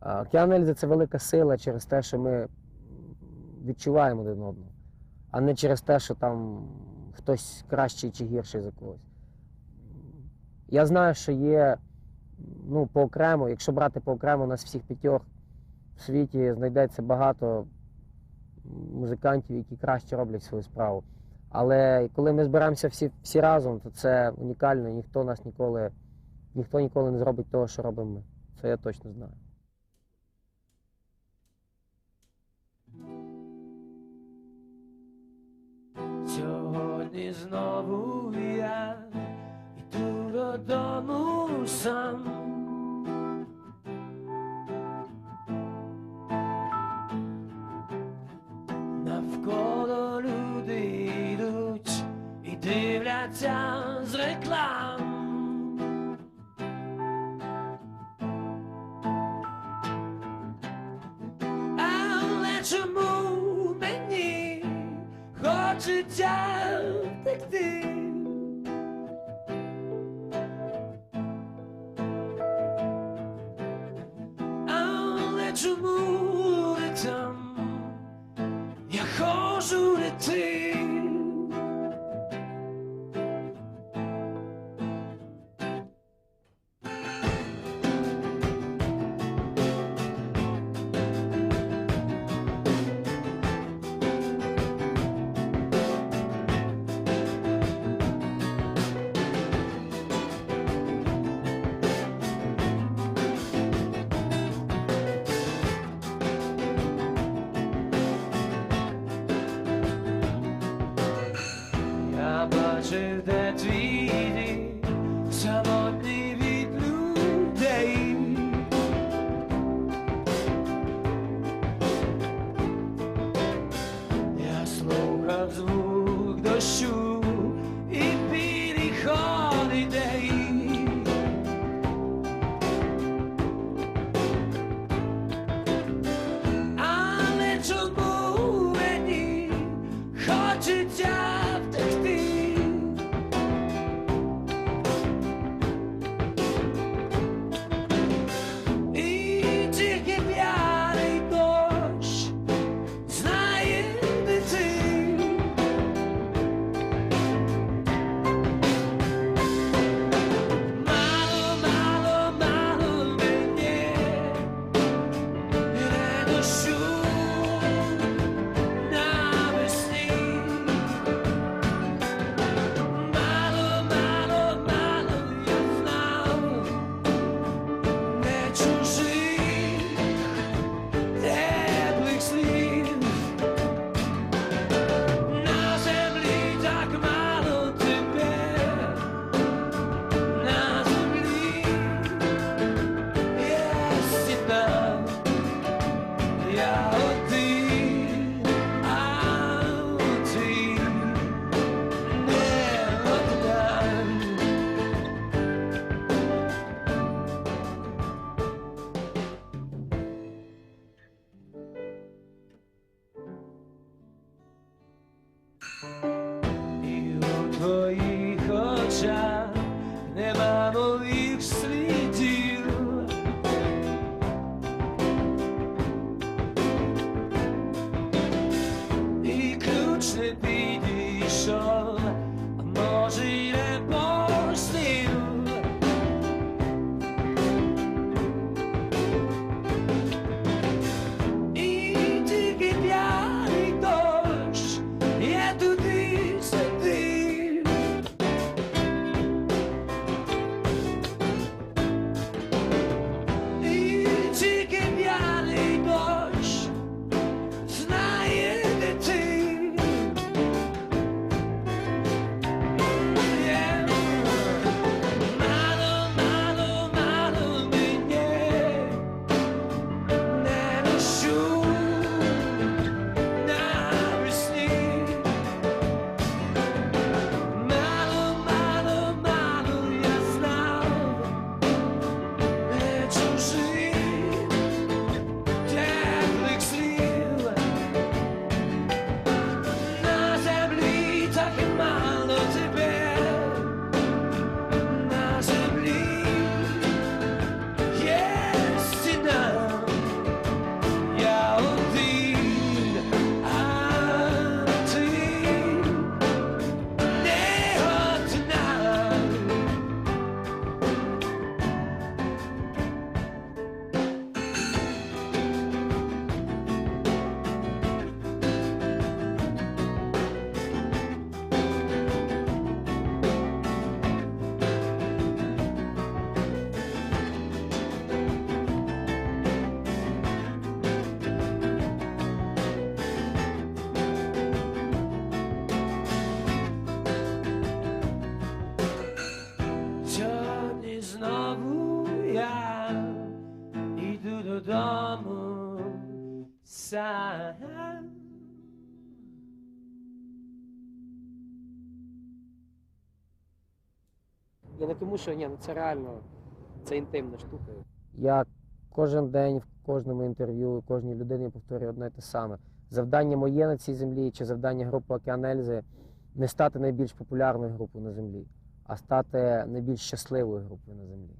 А, Океан Ельзи це велика сила через те, що ми відчуваємо один одного, а не через те, що там хтось кращий чи гірший за когось. Я знаю, що є ну, поокремо, якщо брати поокремо, у нас всіх п'ятьох в світі знайдеться багато музикантів, які краще роблять свою справу. Але коли ми зберемося всі, всі разом, то це унікально, і ніхто нас ніколи, ніхто ніколи не зробить того, що робимо ми. Це я точно знаю. Сьогодні знову я йду додому сам. Навколо люди йдуть і дивляться з реклам. Але чому хочеться втекти? Але чому не там? Я Бачив, де твій дім, від людей. Я слухав звук дощу і переход ідей. Але чому мені хочеться знову я йду додому сам. Я не тому, що ні, ну це реально це інтимна штука. Я кожен день в кожному інтерв'ю, кожній людині повторюю одне і те саме. Завдання моє на цій землі чи завдання групи Океанельзи не стати найбільш популярною групою на землі а стати найбільш щасливою групою на землі.